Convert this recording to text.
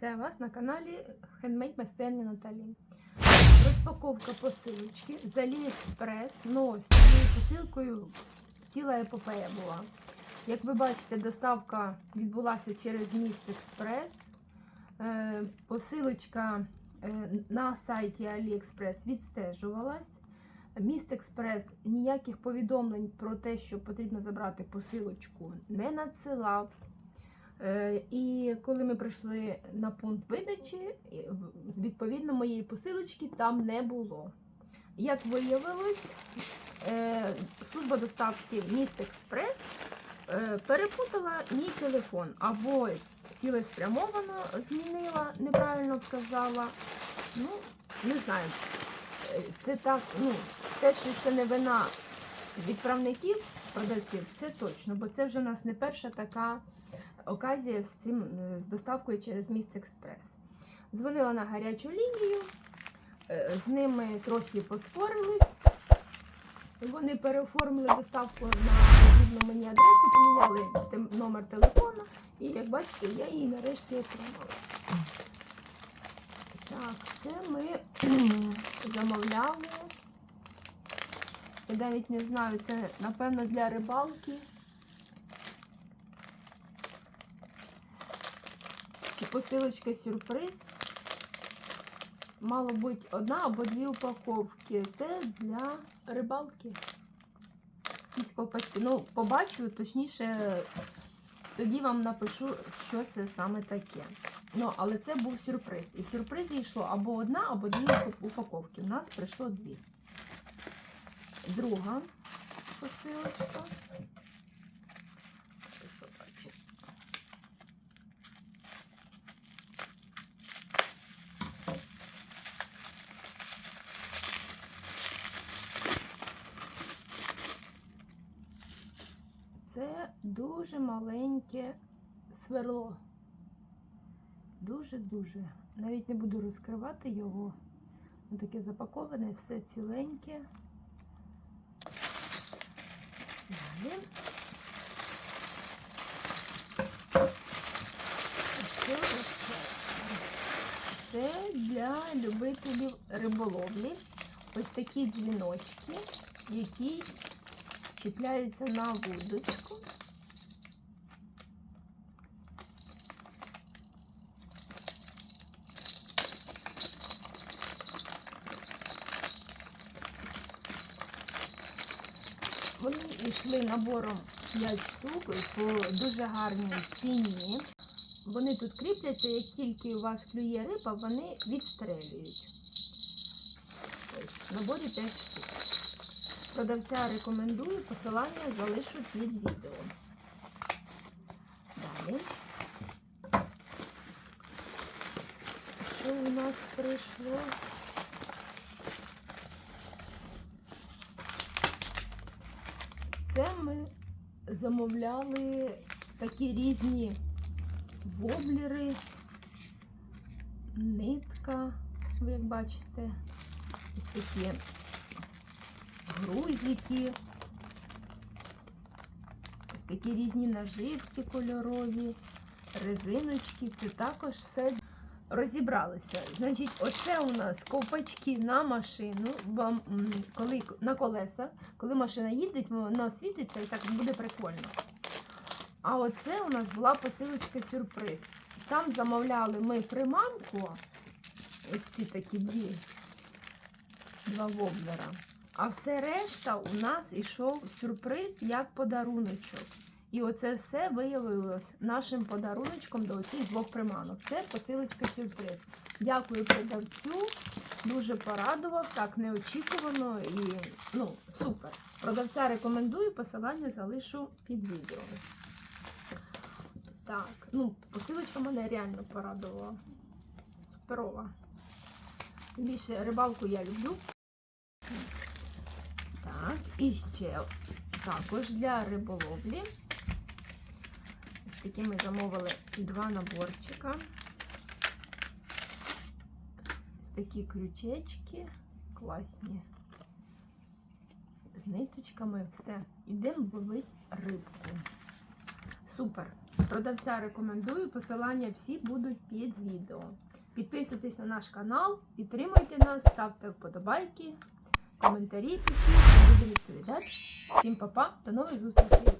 Вітаю вас на каналі Handmade майстерня Наталі. Розпаковка посилочки з AliExpress. Ну, з цією посилкою ціла епопея була. Як ви бачите, доставка відбулася через міст Експрес. Е, Посилочка е, на сайті AliExpress відстежувалась. Міст Експрес ніяких повідомлень про те, що потрібно забрати посилочку, не надсилав. Е, І коли ми прийшли на пункт видачі, відповідно моєї посилочки там не було. Як виявилось, е, служба доставки міст Експрес е, перепутала мій телефон або цілеспрямовано змінила, неправильно вказала. Ну, не знаю. Це так, ну, те, що це не вина відправників, продавців, це точно, бо це вже у нас не перша така оказія з цим е, з доставкою через міст Експрес. Дзвонила на гарячу лінію, е, з ними трохи поспорились. Вони переоформили доставку на потрібну мені адресу, поміняли номер телефону, і як бачите, я її нарешті отримала. Так, це ми замовляли. Я навіть не знаю, це напевно для рибалки. Посилочка сюрприз. Мало бути одна або дві упаковки. Це для рибалки. Ну, побачу, точніше, тоді вам напишу, що це саме таке. Ну, але це був сюрприз. І в сюрпризі йшло або одна, або дві упаковки. У нас прийшло дві. Друга посилочка. Це дуже маленьке сверло. Дуже-дуже. Навіть не буду розкривати його. Воно таке запаковане, все ціленьке. Далі. Це? Це для любителів риболовлі. Ось такі дзвіночки, які чіпляються на вудочку. Вони йшли набором 5 штук по дуже гарній ціні. Вони тут кріпляться, як тільки у вас клює риба, вони відстрелюють. Ось, в наборі 5 штук. Продавця рекомендую, посилання залишу під відео. Далі. Що у нас прийшло? Це ми замовляли такі різні воблери, нитка, ви як бачите, ось такі грузики, ось такі різні наживки кольорові, резиночки. Це також все розібралися. Значить, оце у нас ковпачки на машину, бо, коли на колеса, коли машина їде, вона світиться і так буде прикольно. А оце у нас була посилочка сюрприз. Там замовляли ми приманку, ось ці такі дві, два воблера. А все решта у нас ішов сюрприз як подаруночок. І оце все виявилось нашим подаруночком до оцих двох приманок. Це посилочка сюрприз. Дякую продавцю. Дуже порадував, так неочікувано і ну, супер. Продавця рекомендую, посилання залишу під відео. Так, ну, посилочка мене реально порадувала. Суперова. Більше рибалку я люблю. Так, і ще також для риболовлі. Ось такі ми замовили два наборчика. Ось такі крючечки класні. З ниточками все. Йдемо ловити рибку. Супер. Продавця рекомендую. Посилання всі будуть під відео. Підписуйтесь на наш канал, підтримуйте нас, ставте вподобайки, коментарі пишіть, буду відповідати. Всім па-па, до нових зустрічей!